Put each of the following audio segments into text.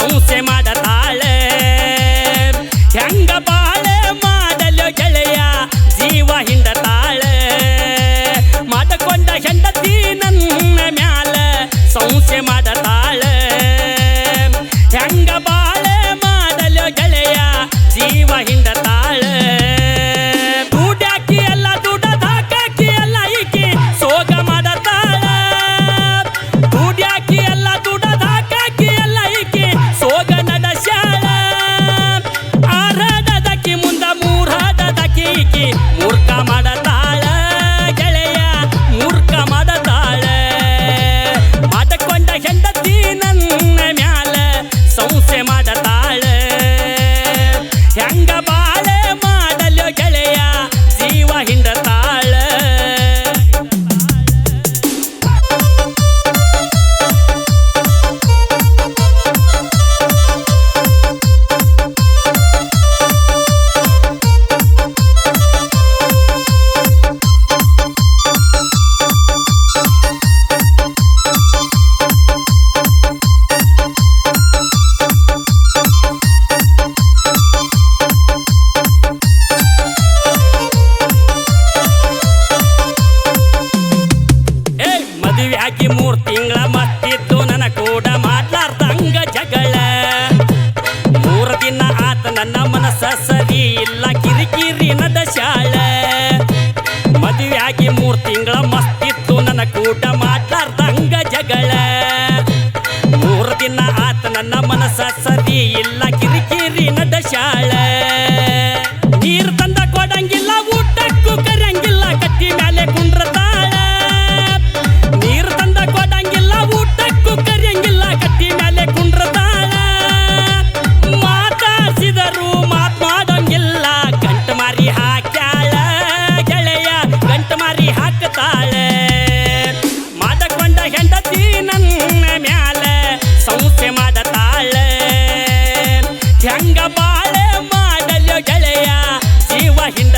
ಸಂಸೆ ಮಾಡತಾಳೆ. ಹೆಂಗ ಬಾಳೆ ಮಾಡಲು ಗೆಳೆಯ ಜೀವ ಹಿಂಡತಾಳೆ. ಮಾಡಕೊಂಡ ಹೆಂಡತಿ ನನ್ನ ಮ್ಯಾಲ ಸಂಸೆ ಮಾಡ ಶಾಳೆ ಮದುವೆಯಾಗಿ ಮೂರು ತಿಂಗಳ ಮಸ್ತಿತ್ತು ನನ್ನ ಕೂಟ ಬಾಳೆ ಮಾಡಲು ಗೆಳೆಯ ಜೀವ ಹಿಂದ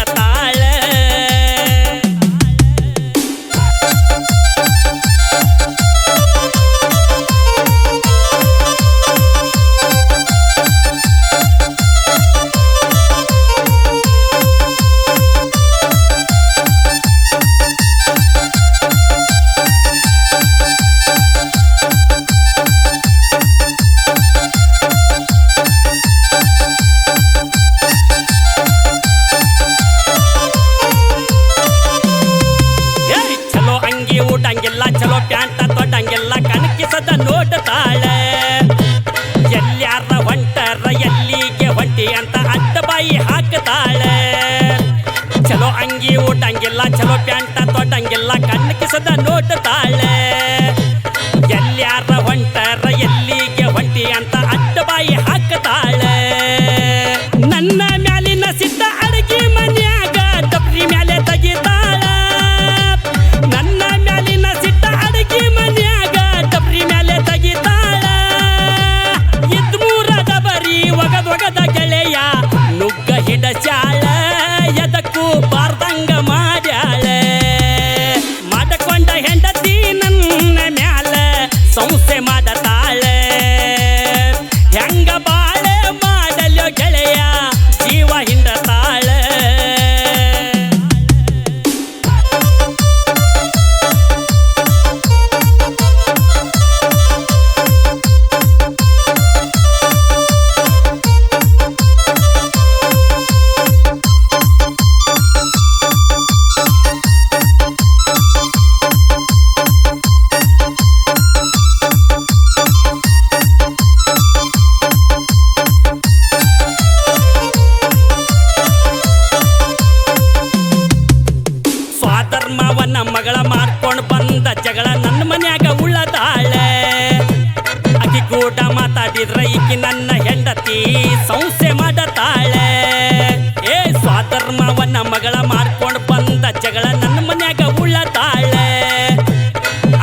ಕಿಸದಾಳೆ ಚಲೋ ಅಂಗಿ ಊಟಂಗಿಲ್ಲ ಚಲೋ ಪ್ಯಾಂಟ ತೊಟ್ಟಂಗಿಲ್ಲ ಕಣ್ಣು ಕಿಸದ ನೋಟ ತಾಳೆ ಧರ್ಮವನ್ನ ಮಗಳ ಮಾಡ್ಕೊಂಡು ಬಂದ ಜಗಳ ನನ್ನ ಮನ್ಯಾಗ ಉಳ್ಳದಾಳೆ. ಅಕ್ಕಿ ಕೂಟ ಮಾತಾಡಿದ್ರ ಈಕಿ ನನ್ನ ಹೆಂಡತಿ ಸಂಸೆ ಮಾಡತಾಳೆ. ಏ ಸ್ವಾಧರ್ಮವನ್ನ ಮಗಳ ಮಾಡ್ಕೊಂಡು ಬಂದ ಜಗಳ ನನ್ನ ಮನ್ಯಾಗ ಉಳ್ಳದಾಳೆ.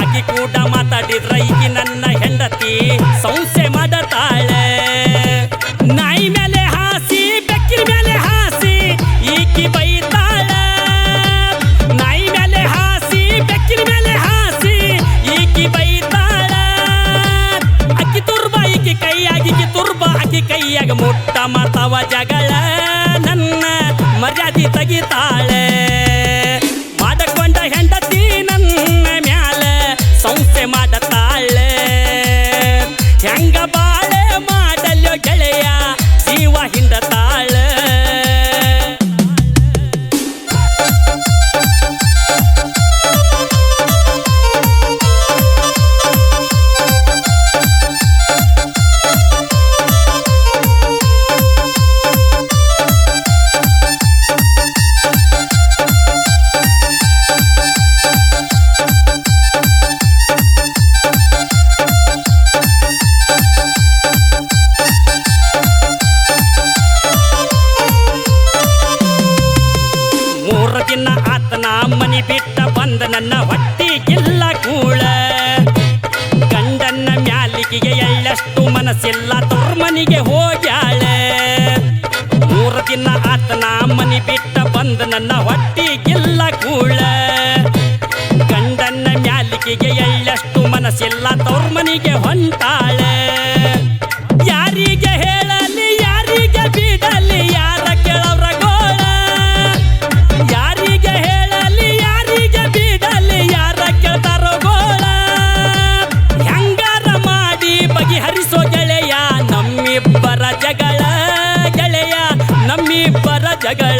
ಅಕ್ಕಿ ಕೂಟ ಮಾತಾಡಿದ್ರ ಈಕಿ ನನ್ನ ಹೆಂಡತಿ ಸಂಸೆ ಮಾಡ जगळ नन्न मर्यादी तगिताळे ಮನಸ್ಸಿಲ್ಲ ತೋರ್ ಮನಿಗೆ ಹೋಗ್ಯಾಳೆ. ಮೂರು ದಿನ ಆತನ ಮನಿ ಬಿಟ್ಟ ಬಂದ ನನ್ನ ಹೊಟ್ಟಿಗಿಲ್ಲ ಕೂಳ. ಗಂಡನ ಮ್ಯಾಲಿಗೆಗೆ ಎಳ್ಳಷ್ಟು ಮನಸ್ಸಿಲ್ಲ ತೋರ್ ಮನಿಗೆ ಹೊಂಟಾಳೆ ಜಗಳ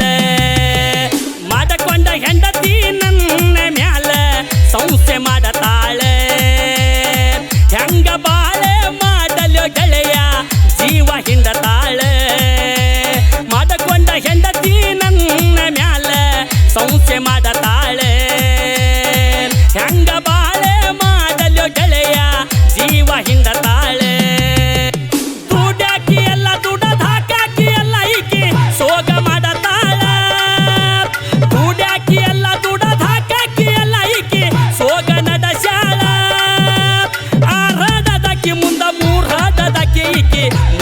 Yeah.